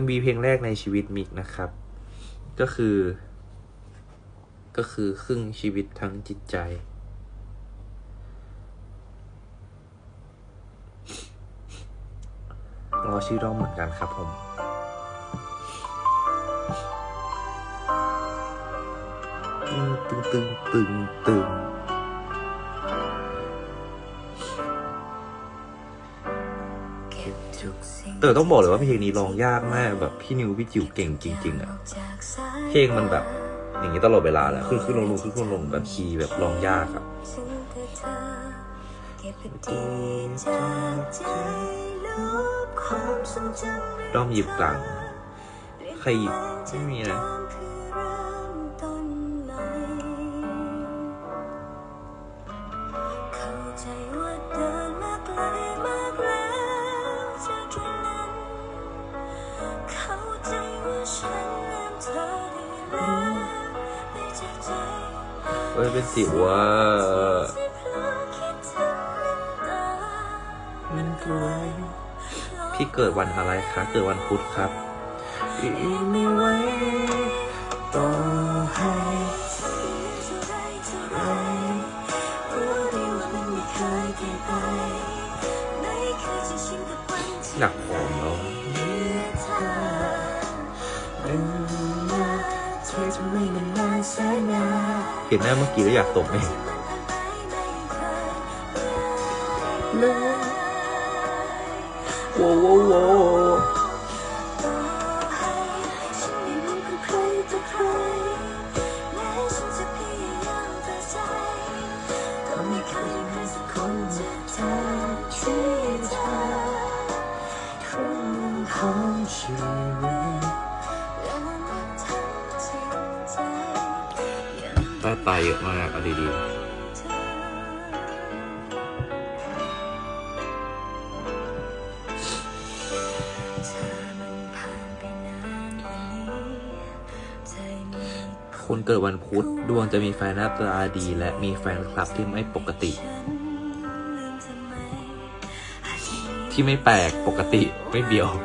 MV เพลงแรกในชีวิตมิกนะครับ ก็คือ ก็คือครึ่งชีวิตทั้งจิตใจ รอชื่อร้องเหมือนกันครับผมตึงตึงตึงตึง เก็บทุกสิ่งแต่ต้องบอกเลยว่าเพลงนี้ร้องยากมากแบบพี่นิวพี่จิ๋วเก่งจริง ๆอะเพลงมันแบบอย่างนี้ตลอดเวลาแหละคือคือลงลงคือลงลงแบบคีย์แบบร้องยากอะถึงแต่เธอเก็บไปดีจากใจลบความทรงจำด้อมหยิบกลางใครหยิบไม่มีนะ อ้ยเป็นสิวว่าที่เพลอคิดถึงน้ำตามันกลวยพี่เกิดวันอะไรคะ เกิดวันพุธครับอีไม่ไหวต่อให้เท่าไรเท่าไรรู้ดีว่ามันไม่เคยเปลี่ยนไปไม่เคยจะชินกับวันที่หนักหอมแล้วมีเธอเป็นมาเธอจะไม่มานานแสนนาน เห็นหน้าเมื่อกี้แล้วอยากตบเองที่มันผ่านไปไม่เคยเลยโว้โว้โว้ทนที่เธอครึ่งหนึ่งของชีวิต ได้ตาเยอะมากเอาดีๆคนเกิดวันพุธดวงจะมีแฟนหน้าตาดี และมีแฟนคลับที่ไม่ปกติ ที่ไม่แปลกปกติไม่เบี้ยวิ